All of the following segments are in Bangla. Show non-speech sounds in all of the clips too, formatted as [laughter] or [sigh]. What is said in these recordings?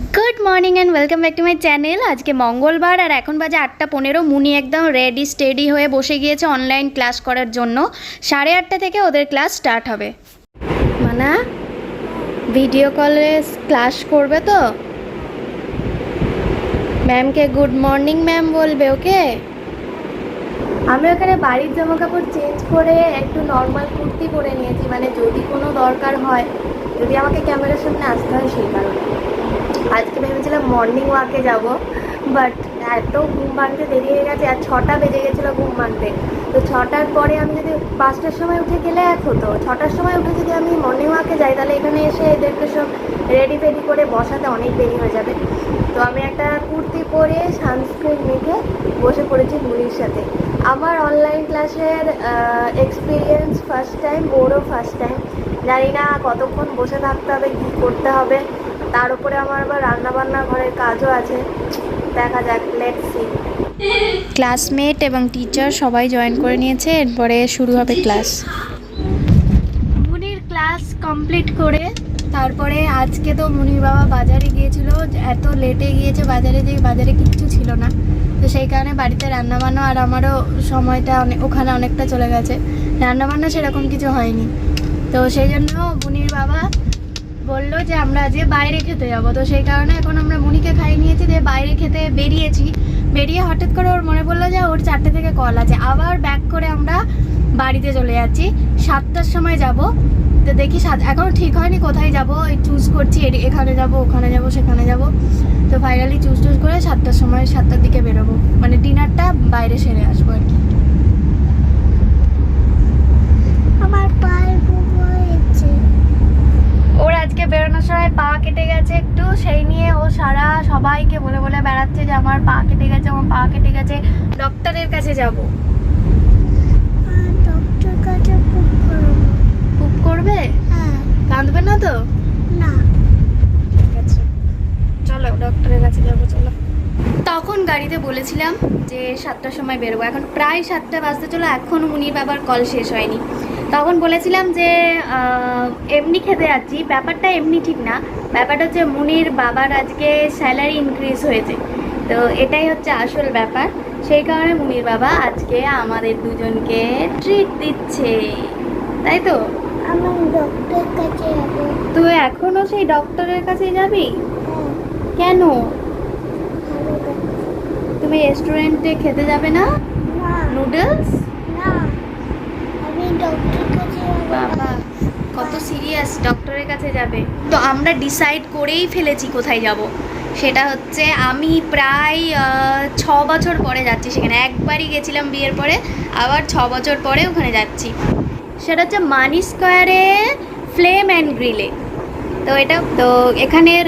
Good morning and welcome back to my channel আজকে মঙ্গলবার আর এখন বাজে আটটা পনেরো। মুনি একদম রেডি স্টেডি হয়ে বসে গিয়েছে অনলাইন ক্লাস করার জন্য। সাড়ে আটটা থেকে ওদের ক্লাস স্টার্ট হবে। মানা ভিডিও কলে ক্লাস করবে তো? ম্যামকে গুড মর্নিং ম্যাম বলবে ওকে আমি ওখানে বাড়ির জামা কাপড় চেঞ্জ করে একটু নর্মাল কুর্তি পরে নিয়েছি। মানে যদি কোনো দরকার হয়, যদি আমাকে ক্যামেরার সামনে আসতে হয় সেই কারণে। আজকে ভেবেছিলাম মর্নিং ওয়াকে যাব বাট এত ঘুম ভাঙতে দেরি হয়ে গেছে আর ছটা বেজে গেছিল ঘুম ভাঙতে। তো ছটার পরে আমি যদি পাঁচটার সময় উঠে গেলে এক হতো, ছটার সময় উঠে যদি আমি মর্নিং ওয়াকে যাই, তাহলে এখানে এসে এদেরকে সব রেডি ফেডি করে বসাতে অনেক দেরি হয়ে যাবে। তো আমি একটা কুর্তি পরে সানস্ক্রিন মেখে বসে পড়েছি মুনির সাথে। আমার অনলাইন ক্লাসের এক্সপিরিয়েন্স ফার্স্ট টাইম ওরও ফার্স্ট টাইম জানি না কতক্ষণ বসে থাকতে হবে, কী করতে হবে। তার উপরে আমার আবার রান্নাবান্না ঘরের কাজও আছে। দেখা যাক লেট সি ক্লাসমেট এবং টিচার সবাই জয়েন করে নিয়েছে এরপরে শুরু হবে ক্লাস। মুনির ক্লাস কমপ্লিট করে তারপরে আজকে তো মুনির বাবা বাজারে গিয়েছিল এত লেটে গিয়েছে বাজারে যে বাজারে কিচ্ছু ছিল না। তো সেই কারণে বাড়িতে রান্নাবান্না আর আমারও সময়টা অনেক ওখানে অনেকটা চলে গেছে। রান্নাবান্না সেরকম কিছু হয়নি। তো সেই জন্য মুনির বাবা বলল যে আমরা আজকে বাইরে খেতে যাব। তো সেই কারণে এখন আমরা মুনিকে খাইয়ে নিয়েছি, দিয়ে বাইরে খেতে বেরিয়েছি। বেরিয়ে হঠাৎ করে ওর মনে পড়ল যে ওর চারটে থেকে কল আছে। আবার ব্যাক করে আমরা বাড়িতে চলে যাচ্ছি। সাতটার সময় যাব। তো দেখি সাত এখনও ঠিক হয়নি কোথায় যাব। চুজ করছি এখানে যাব, ওখানে যাব, সেখানে যাব। তো ফাইনালি চুজ টুজ করে সাতটার সময়, সাতটার দিকে বেরোবো। মানে ডিনারটা বাইরে সেরে আসব আর কি আমার পায়ে বুবু হয়েছে ওর আজকে বেরোনোর সময় পা কেটে গেছে একটু সেই নিয়ে ও সারা সবাইকে বলে বলে বেড়াচ্ছে যে আমার পা কেটে গেছে আমার পা কেটে গেছে। ডক্টরের কাছে যাব। আর ডক্টর কাছে খুব পুপ করবে? হ্যাঁ। কাঁদবে না তো? না। ঠিক আছে। চলো ডক্টরের কাছে যাব চলো। তখন গাড়িতে বলেছিলাম যে সাতটার সময় বেরোবো। এখন প্রায় সাতটা বাজতে চলো এখনও মুনির বাবার কল শেষ হয়নি। তখন বলেছিলাম যে এমনি খেতে যাচ্ছি ব্যাপারটা এমনি ঠিক না। ব্যাপারটা হচ্ছে মুনির বাবার আজকে স্যালারি ইনক্রিজ হয়েছে। তো এটাই হচ্ছে আসল ব্যাপার। সেই কারণে মুনির বাবা আজকে আমাদের দুজনকে ট্রিট দিচ্ছে। তাই তো? তুই এখনও সেই ডক্টরের কাছে যাবি? হ্যাঁ। কেন? তুমি রেস্টুরেন্টে খেতে যাবে না? নুডলস না। আমি ডক্টর বাবা কত সিরিয়াস ডক্টরের কাছে যাবে। তো আমরা ডিসাইড করেই ফেলেছি কোথায় যাব। সেটা হচ্ছে আমি প্রায় ছ বছর পরে যাচ্ছি সেখানে। একবারই গেছিলাম বিয়ের পরে, আবার ছ বছর পরে ওখানে যাচ্ছি। সেটা হচ্ছে মানি স্কোয়ারে ফ্লেম অ্যান্ড গ্রিলে। তো এটা, তো এখানের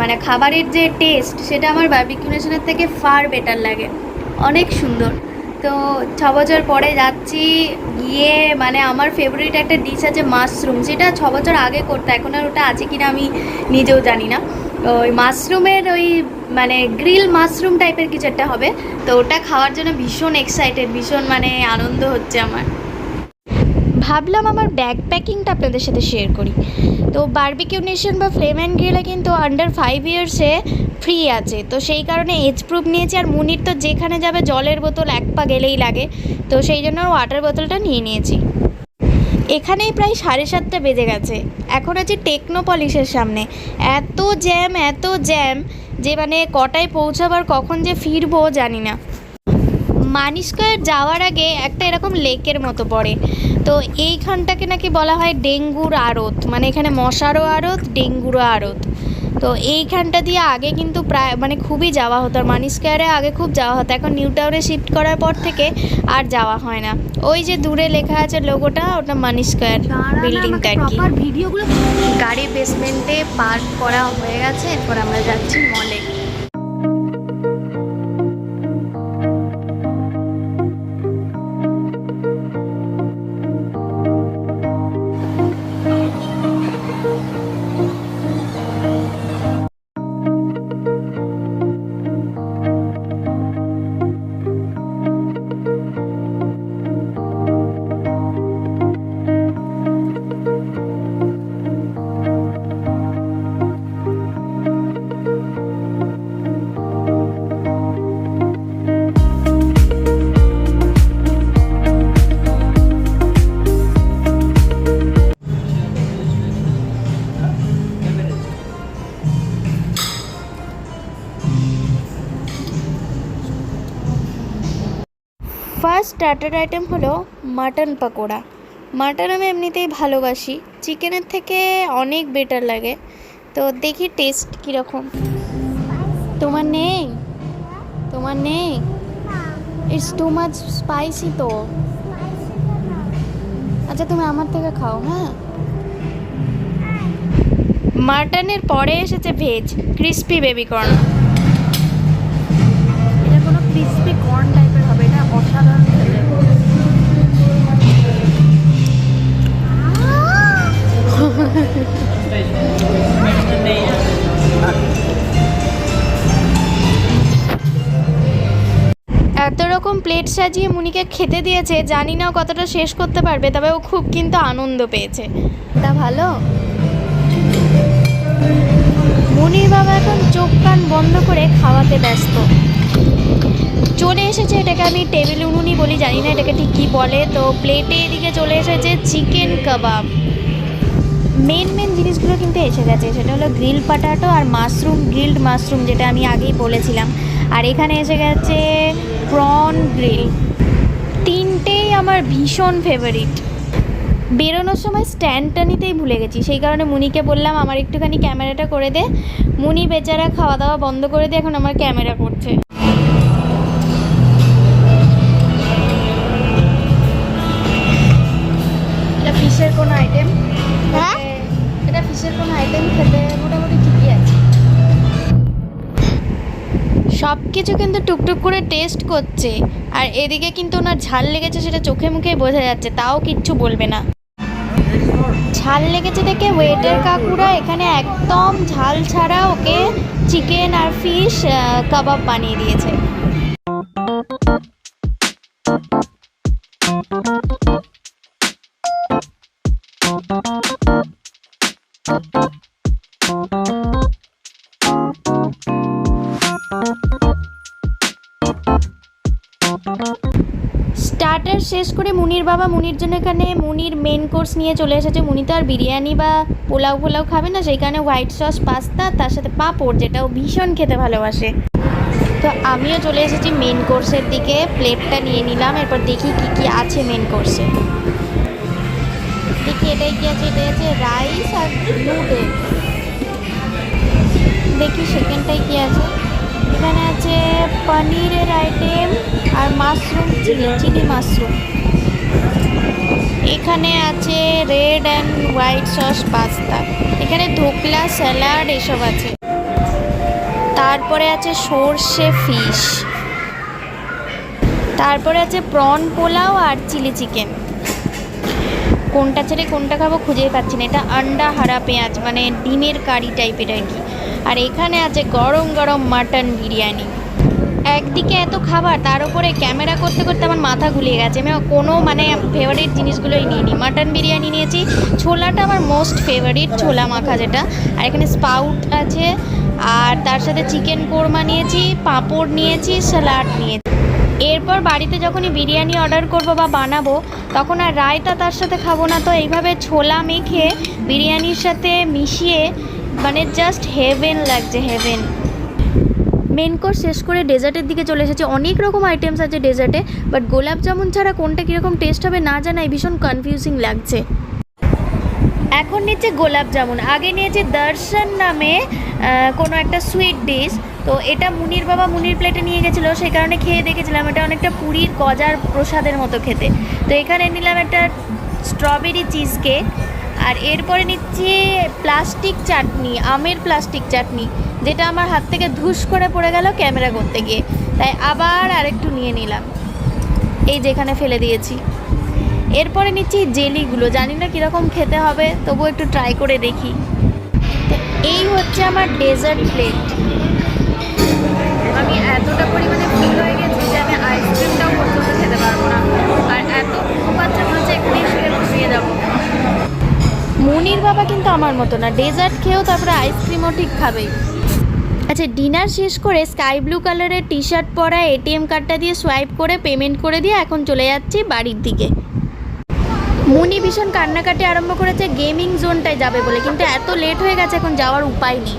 মানে খাবারের যে টেস্ট, সেটা আমার বার্বিকিউ নেশনের থেকে ফার বেটার লাগে। অনেক সুন্দর। তো ছ বছর পরে যাচ্ছি, গিয়ে মানে আমার ফেভারিট একটা ডিশ আছে মাশরুম যেটা ছ বছর আগে করতো, এখন আর ওটা আছে কিনা আমি নিজেও জানি না। ওই মাশরুমের ওই মানে গ্রিল মাশরুম টাইপের কিছু একটা হবে, তো ওটা খাওয়ার জন্য ভীষণ এক্সাইটেড ভীষণ মানে আনন্দ হচ্ছে আমার। ভাবলাম আমার ব্যাগ প্যাকিংটা আপনাদের সাথে শেয়ার করি। তো বার্বিকিউ নেশন বা ফ্লেম অ্যান্ড গ্রিলে কিন্তু আন্ডার ফাইভ ইয়ার্সে ফ্রি আছে। তো সেই কারণে এজ প্রুফ নিয়েছি আর মুনির তো যেখানে যাবে জলের বোতল এক পা গেলেই লাগে। তো সেই জন্য ওয়াটার বোতলটা নিয়ে নিয়েছি। এখানেই প্রায় সাড়ে সাতটা বেজে গেছে। এখন আছি টেকনোপলিসের সামনে। এত জ্যাম এত জ্যাম যে মানে কটায় পৌঁছাবার কখন যে ফিরবো জানি না। মানিস্কয়ার যাওয়ার আগে একটা এরকম লেকের মতো পড়ে। তো এইখানটাকে নাকি বলা হয় ডেঙ্গুর আড়ত। মানে এখানে মশারও আড়ত, ডেঙ্গুরও আড়ত। তো এইখানটা দিয়ে আগে কিন্তু প্রায় মানে খুবই যাওয়া হতো। আর মানি স্কোয়ারে আগে খুব যাওয়া হতো। এখন নিউ টাউনে শিফট করার পর থেকে আর যাওয়া হয় না। ওই যে দূরে লেখা আছে লোগোটা ওটা মানি স্কোয়ার বিল্ডিংটা আর কি। ভিডিওগুলো গাড়ি বেসমেন্টে পার্ক করা হয়ে গেছে। এরপর আমরা যাচ্ছি মলে ফার্স্ট স্টার্টার আইটেম হলো মাটন পাকোড়া। মাটন আমি এমনিতেই ভালোবাসি। চিকেনের থেকে অনেক বেটার লাগে। তো দেখি টেস্ট কীরকম। তোমার নেই? তোমার নেই? ইটস টু মাচ স্পাইসি তো। আচ্ছা তুমি আমার থেকে খাও হ্যাঁ? মাটনের পরে এসেছে ভেজ ক্রিস্পি বেবি এত রকম প্লেট সাজিয়ে মুনিকে খেতে দিয়েছে, জানি না কতটা শেষ করতে পারবে, তবে ও খুব কিন্তু আনন্দ পেয়েছে। তা ভালো? মুনির বাবা এখন চোখ কান বন্ধ করে খাওয়াতে ব্যস্ত। চলে এসেছে এটাকে আমি টেবিল উনুনি বলি, জানি না এটাকে ঠিক কী বলে। তো প্লেটে এদিকে চলে এসেছে চিকেন কাবাব মেন মেন জিনিসগুলো কিন্তু এসে গেছে। সেটা হলো গ্রিল পাটাটো আর মাশরুম গ্রিলড মাশরুম যেটা আমি আগেই বলেছিলাম। আর এখানে এসে গেছে প্রন গ্রিল তিনটেই আমার ভীষণ ফেভারিট বেরোনোর সময় স্ট্যান্ডটা নিতেই ভুলে গেছি। সেই কারণে মুনিকে বললাম, আমার একটুখানি ক্যামেরাটা করে দে। মুনি বেচারা খাওয়া দাওয়া বন্ধ করে দিয়ে এখন আমার ক্যামেরা করছে। এটা ফিশের কোনো আইটেম কোনো আইটেম খেতে মোটামুটি ঠিকই আছে। সব কিছু কিন্তু টুকটুক করে টেস্ট করছে। আর এদিকে কিন্তু ওনার ঝাল লেগেছে সেটা চোখে মুখে বোঝা যাচ্ছে, তাও কিচ্ছু বলবে না। ঝাল লেগেছে দেখে ওয়েটার কাকুরা এখানে একদম ঝাল ছাড়া ওকে চিকেন আর ফিশ কাবাব বানিয়ে দিয়েছে। স্টার্টার শেষ করে মুনির বাবা মুনির জন্য এখানে মুনির মেন কোর্স নিয়ে চলে এসেছে। মুনি তো আর বিরিয়ানি বা পোলাও পোলাও খাবে না সেই কারণে হোয়াইট সস পাস্তা তার সাথে পাঁপড়, যেটাও ভীষণ খেতে ভালোবাসে। তো আমিও চলে এসেছি মেন কোর্সের দিকে। প্লেটটা নিয়ে নিলাম, এরপর দেখি কি কি আছে মেন কোর্সে এটাই কি আছে? এটাই আছে রাইস আর নুডল দেখি সেকেন্ডটাই কি আছে। এখানে আছে পনিরের আইটেম আর মাশরুম চিলি চিলি মাশরুম এখানে আছে red and white sauce pasta এখানে ধোকলা স্যালাড এসব আছে। তারপরে আছে সর্ষে ফিশ তারপরে আছে প্রন পোলাও আর চিলি চিকেন কোনটা ছেড়ে কোনটা খাব খুঁজেই পাচ্ছি না। এটা আন্ডা হারা পেঁয়াজ মানে ডিমের কারি টাইপের আর কি। আর এখানে আছে গরম গরম মাটন বিরিয়ানি। একদিকে এত খাবার, তার উপরে ক্যামেরা করতে করতে আমার মাথা ঘুলিয়ে গেছে। আমি কোনো মানে ফেভারিট জিনিসগুলোই নিইনি। মাটন বিরিয়ানি নিয়েছি। ছোলাটা আমার মোস্ট ফেভারিট ছোলা মাখা যেটা। আর এখানে স্পাউট আছে। আর তার সাথে চিকেন কোরমা নিয়েছি, পাঁপড় নিয়েছি স্যালাড নিয়েছি। এরপর বাড়িতে যখনই বিরিয়ানি অর্ডার করব বা বানাবো, তখন আর রায়তা তার সাথে খাব না। তো এইভাবে ছোলা মেখে বিরিয়ানির সাথে মিশিয়ে মানে জাস্ট হেভেন লাগছে হেভেন মেন কোর্স শেষ করে ডেজার্টের দিকে চলে এসেছে। অনেক রকম আইটেমস আছে ডেজার্টে বাট গোলাপ জামুন ছাড়া কোনটা কীরকম টেস্ট হবে না জানাই ভীষণ কনফিউজিং লাগছে। এখন নিচ্ছে গোলাপ জামুন। আগে নিয়েছে দর্শন নামে কোনো একটা সুইট ডিশ তো এটা মুনির বাবা মুনির প্লেটে নিয়ে গেছিল, সেই কারণে খেয়ে দেখেছিলাম। এটা অনেকটা পুরীর গজার প্রসাদের মতো খেতে। তো এখানে নিলাম একটা স্ট্রবেরি চিজ কেক আর এরপরে নিচ্ছি প্লাস্টিক চাটনি আমের প্লাস্টিক চাটনি যেটা আমার হাত থেকে ধুস করে পড়ে গেল ক্যামেরা করতে গিয়ে। তাই আবার আরেকটু নিয়ে নিলাম। এই যেখানে ফেলে দিয়েছি। এরপরে নিচ্ছি জেলিগুলো। জানি না কীরকম খেতে হবে তবু একটু ট্রাই করে দেখি। এই হচ্ছে আমার ডেজার্ট প্লেট আমি এতটা পরিমাণে ফুল হয়ে গেছি যে আমি আইসক্রিমটাও পর্যন্ত খেতে পারব না। আর এত পাচ্ছে মনে এখানেই শুয়ে ঘুমিয়ে যাব মনির বাবা কিন্তু আমার মতো না। ডেজার্ট খেয়েও তারপরে আইসক্রিমও ঠিক খাবেই আচ্ছা ডিনার শেষ করে স্কাই ব্লু কালারের টি শার্ট পরা এটিএম কার্ডটা দিয়ে সোয়াইপ করে পেমেন্ট করে দিয়ে এখন চলে যাচ্ছি বাড়ির দিকে। মুনি ভীষণ কান্নাকাটি আরম্ভ করেছে গেমিং জোনটায় যাবে বলে, কিন্তু এত লেট হয়ে গেছে এখন যাওয়ার উপায় নেই।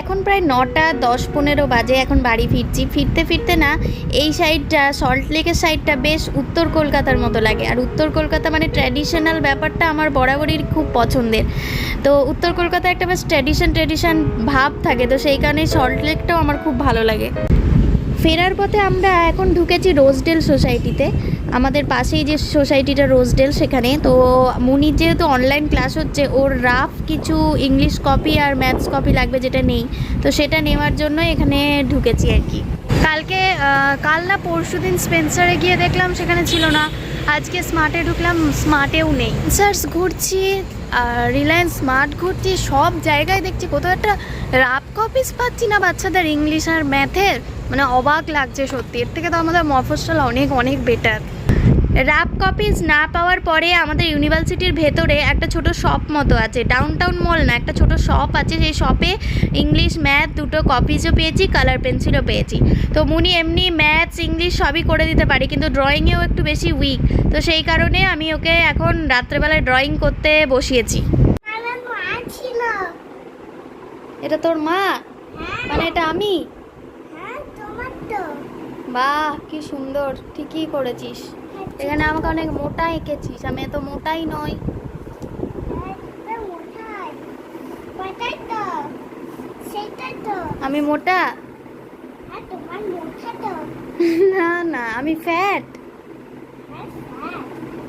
এখন প্রায় নটা, দশ পনেরো বাজে, এখন বাড়ি ফিরছি। ফিরতে ফিরতে না, এই সাইডটা সল্ট লেকের সাইডটা বেশ উত্তর কলকাতার মতো লাগে। আর উত্তর কলকাতা মানে ট্র্যাডিশনাল ব্যাপারটা আমার বরাবরই খুব পছন্দের। তো উত্তর কলকাতায় একটা বেশ ট্র্যাডিশন ট্র্যাডিশন ভাব থাকে, তো সেই কারণে সল্ট লেকটাও আমার খুব ভালো লাগে। ফেরার পথে আমরা এখন ঢুকেছি রোজডেল সোসাইটিতে আমাদের পাশেই যে সোসাইটিটা রোজডেল সেখানে, তো মুনির যেহেতু অনলাইন ক্লাস হচ্ছে, ওর রাফ কিছু ইংলিশ কপি আর ম্যাথস কপি লাগবে যেটা নেই, তো সেটা নেওয়ার জন্য এখানে ঢুকেছি আর কি। কালকে কাল না পরশু দিন স্পেন্সারে গিয়ে দেখলাম সেখানে ছিল না, আজকে স্মার্টে ঢুকলাম স্মার্টেও নেই। সার্স ঘুরছি রিলায়েন্স স্মার্ট ঘুরছি, সব জায়গায় দেখছি, কোথাও একটা রাফ কপিস পাচ্ছি না বাচ্চাদের ইংলিশ আর ম্যাথের মানে অবাক লাগছে সত্যি, এর থেকে তো আমাদের মফস্বল অনেক অনেক বেটার র্যাপ কপিজ না পাওয়ার পরে আমাদের ইউনিভার্সিটির ভেতরে একটা ছোট শপ মতো আছে ডাউনটাউন মল না একটা ছোট শপ আছে সেই শপে ইংলিশ ম্যাথ দুটো কপিজও পেয়েছি কালার পেন্সিলও পেয়েছি। তো মুনি এমনি ম্যাথস ইংলিশ সবই করে দিতে পারি কিন্তু ড্রয়িংয়েও একটু বেশি উইক তো সেই কারণে আমি ওকে এখন রাত্রেবেলায় ড্রয়িং করতে বসিয়েছি। এটা তোর মা? মানে এটা আমি? হ্যাঁ বাহ কি সুন্দর ঠিকই করেছিস। এখানে আমাকে অনেক মোটা এঁকেছিস আমি এত মোটাই নই। আমি মোটা? [laughs] না না আমি ফ্যাট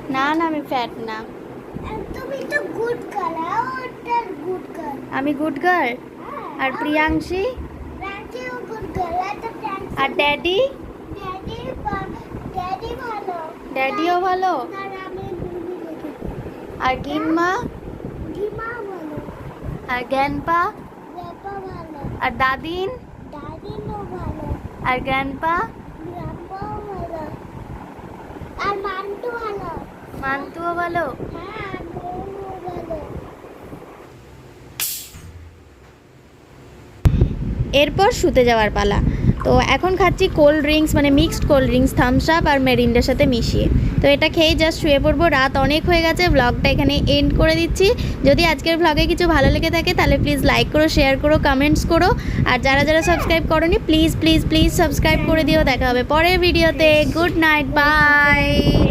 না না আমি ফ্যাট না। তুমি তো গুড গার্ল ওটার গুড গার্ল আমি গুড গার্ল হ্যাঁ আর প্রিয়াংশী? আর ড্যাডি ড্যাডিও ভালো? আর গিম্মা? আর গ্যানপা আর দাদিন? আর ভালো আর ভালো মান্তুও ভালো হ্যাঁ ভালো? এরপর শুতে যাওয়ার পালা। তো এখন খাচ্ছি কোল্ড ড্রিঙ্কস মানে mixed cold drinks Thums Up আর মেরিন্ডার সাথে মিশিয়ে। তো এটা খেয়ে জাস্ট শুয়ে পড়ব, রাত অনেক হয়ে গেছে ব্লগটা এখানে এন্ড করে দিচ্ছি। যদি আজকের ব্লগে কিছু ভালো লেগে থাকে, তাহলে প্লিজ লাইক করো শেয়ার করো কমেন্টস করো। আর যারা যারা সাবস্ক্রাইব করনি প্লিজ প্লিজ প্লিজ সাবস্ক্রাইব করে দিও। দেখা হবে পরের ভিডিওতে গুড নাইট বাই